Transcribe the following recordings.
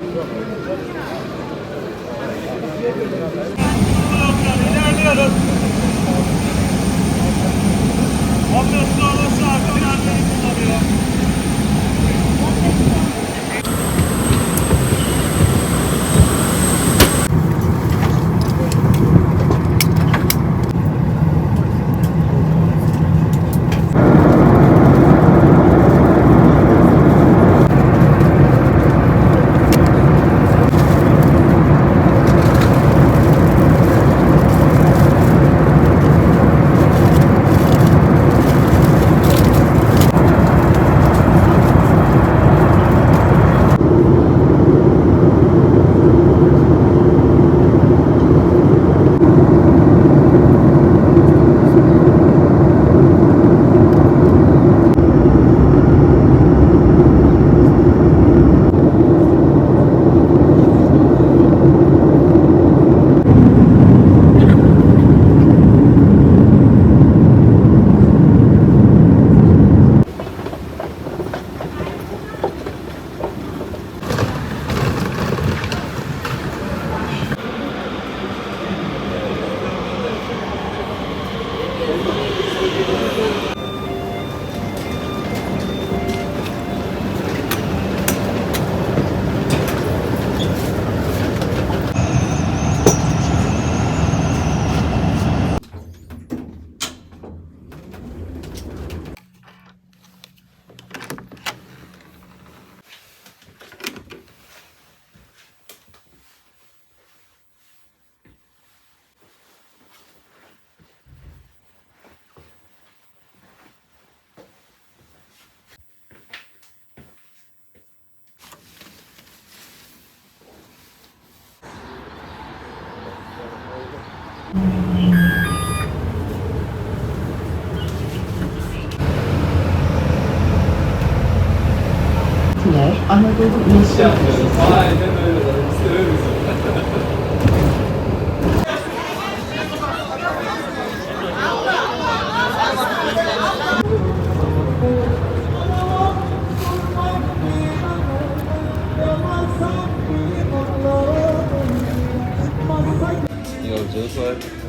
İlerliyoruz. Abdestli olursa artık yerleri kullanıyor. Yer Anadolu İletişim Aynen öyle. Severiz. Yolculuk var.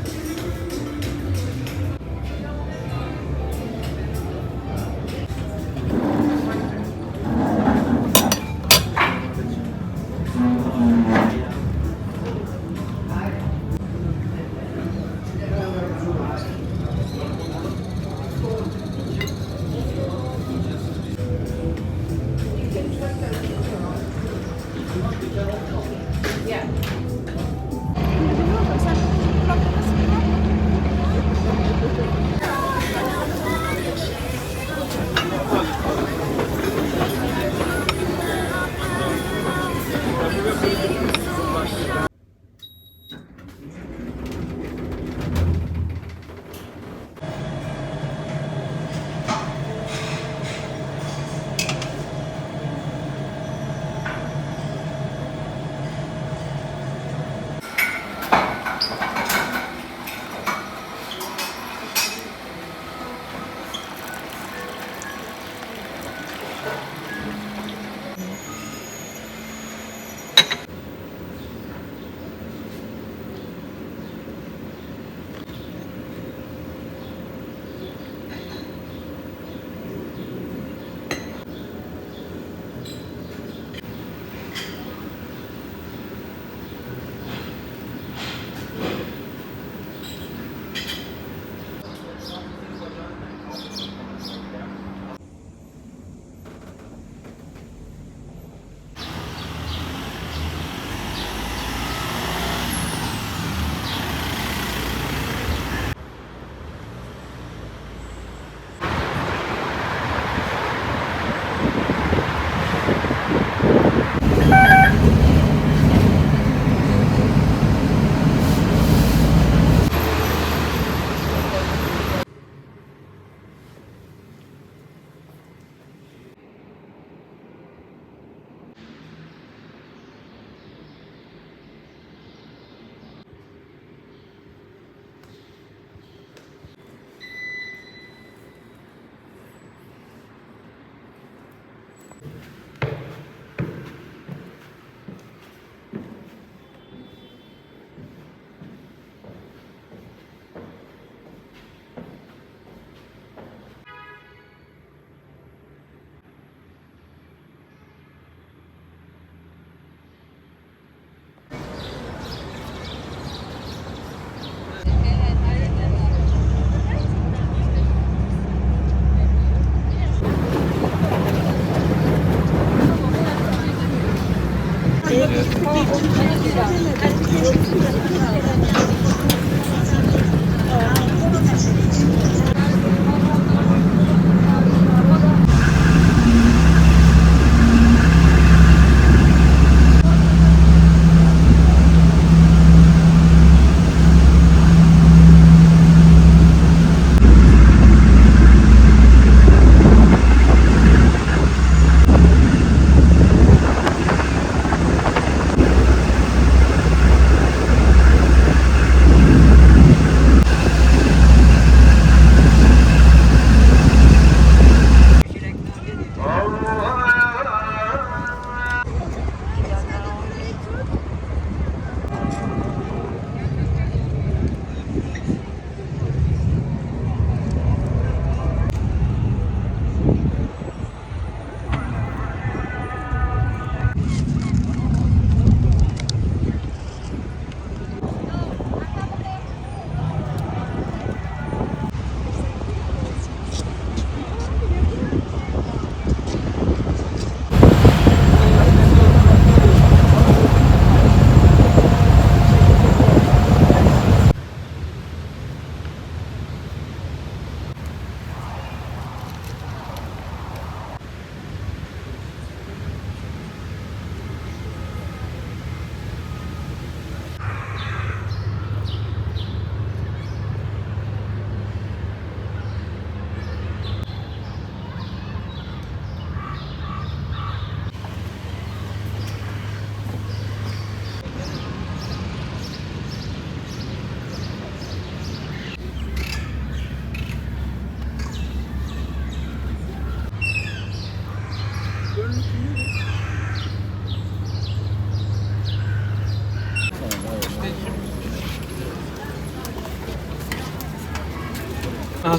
真的感谢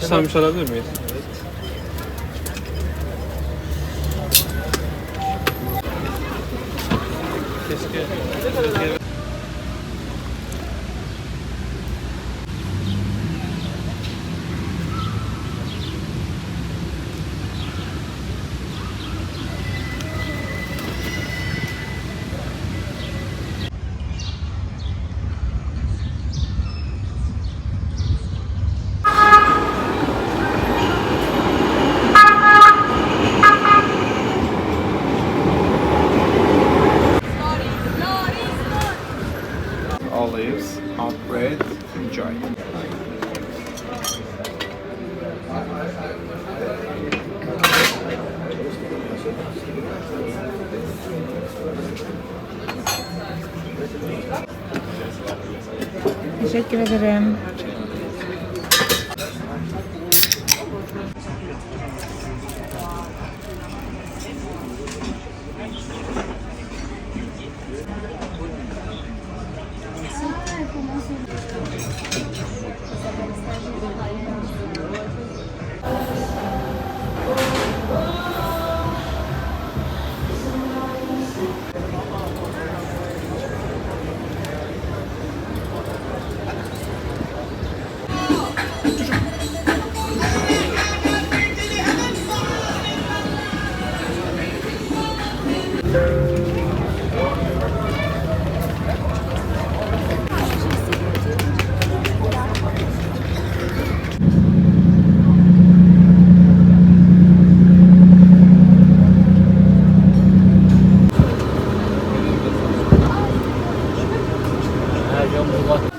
haşlanmış alabilir miyiz? Ederim. বন্ধুগণ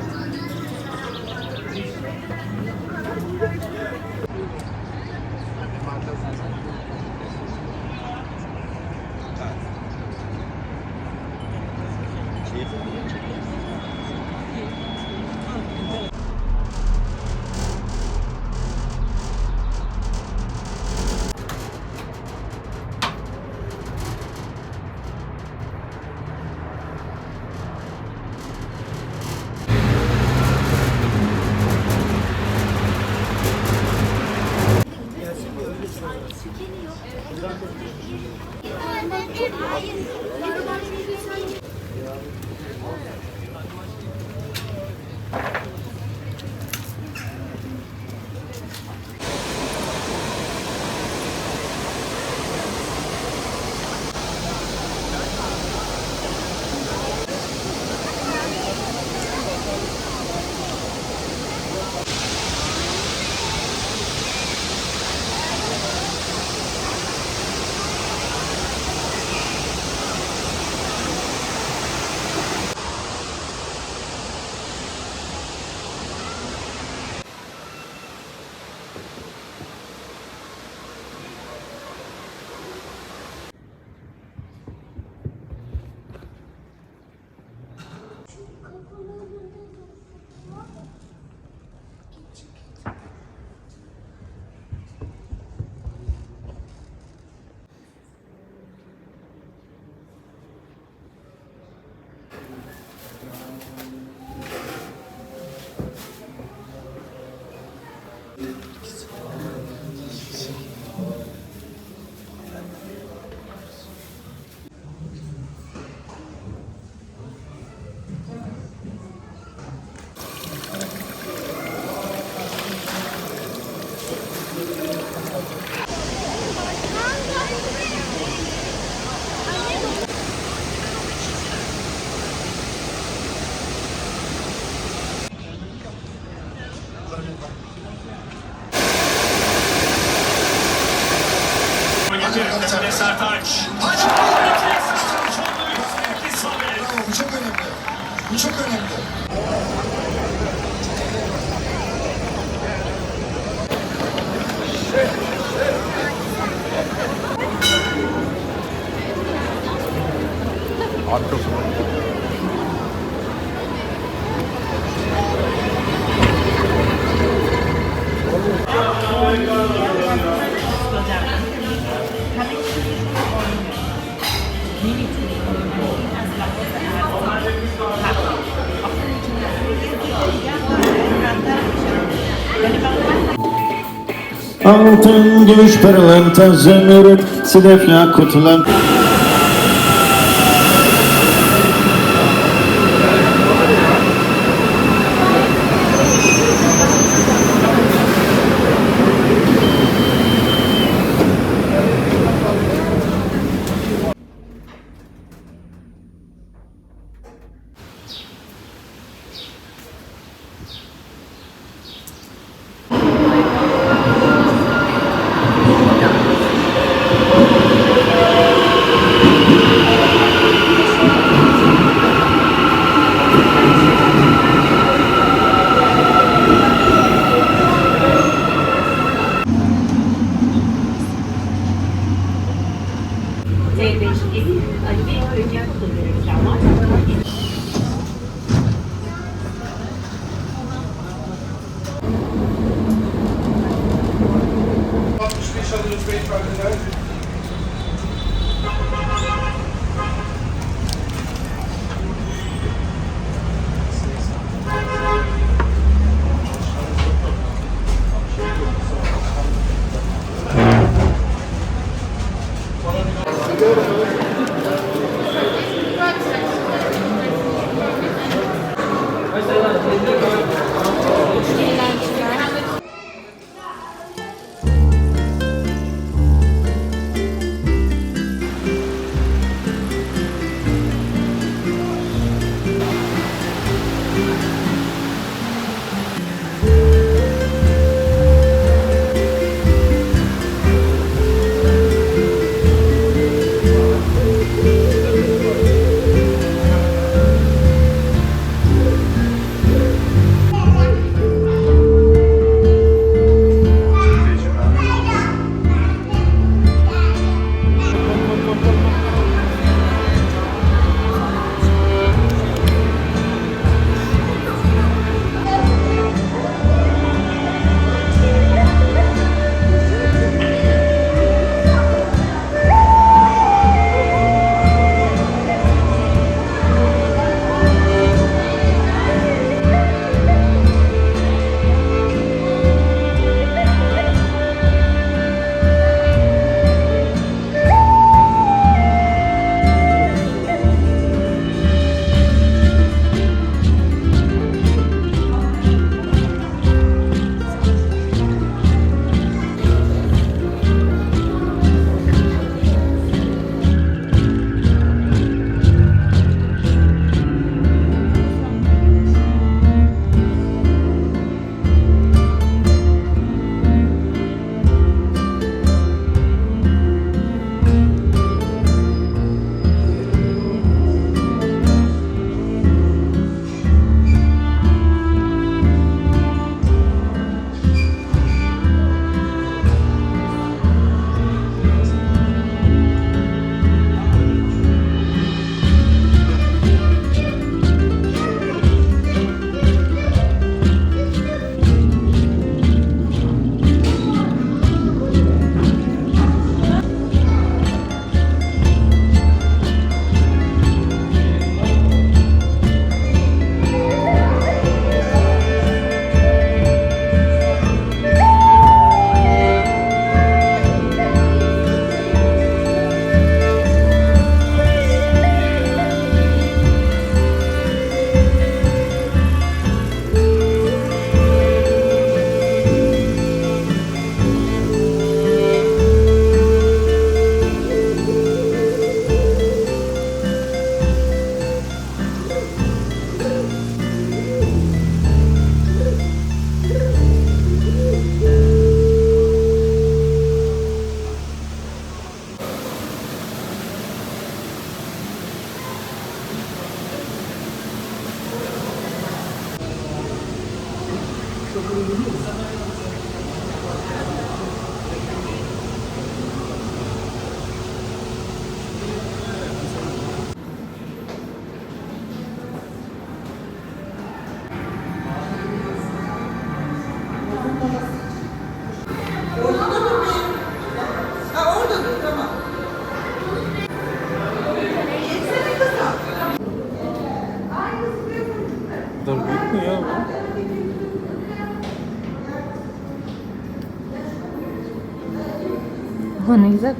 geldi. Ve Sertaç. Bravo, bu çok önemli. Bu çok önemli. Altın, gümüş, pırlanta, zümrüt, sedef, yakutlar C5 Kadar büyük mü ya bu? Ne güzel.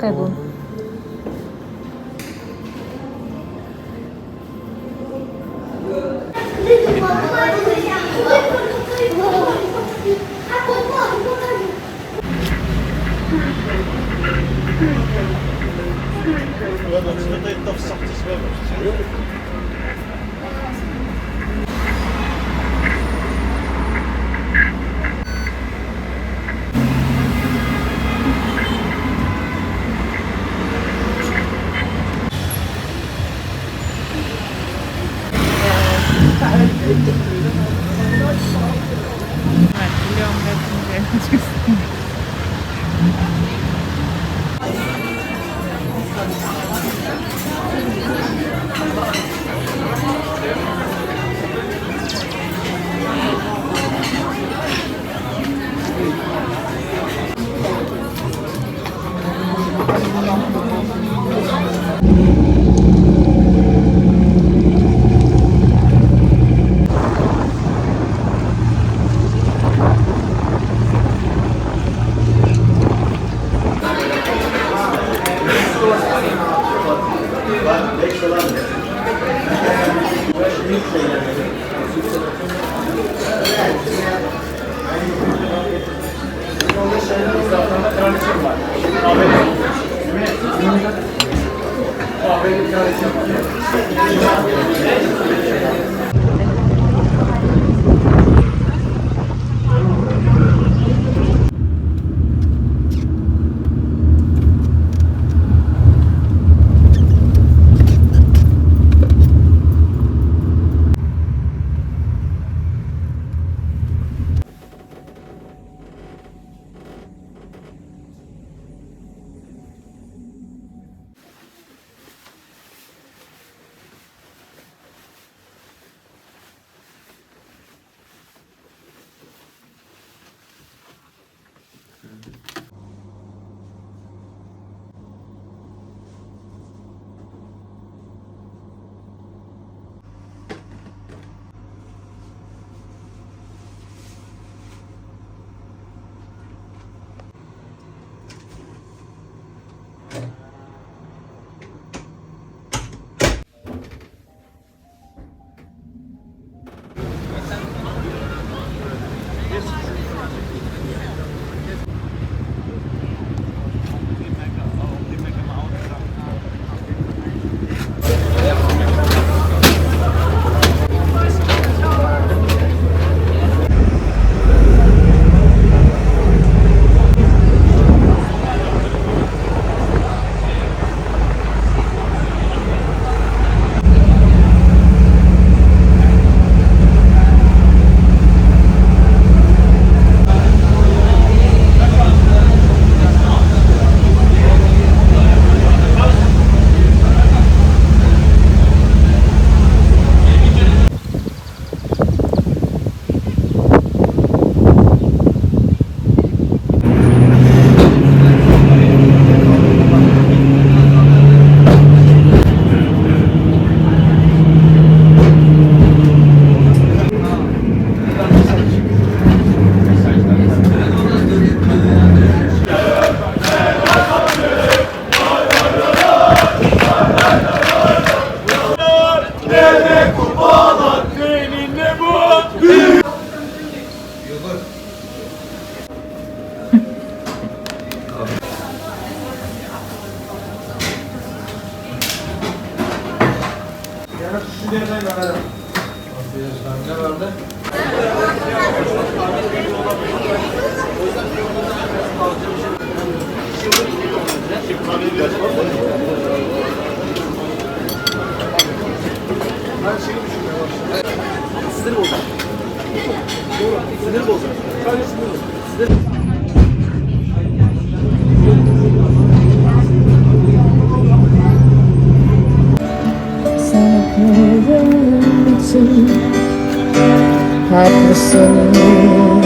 Patterson.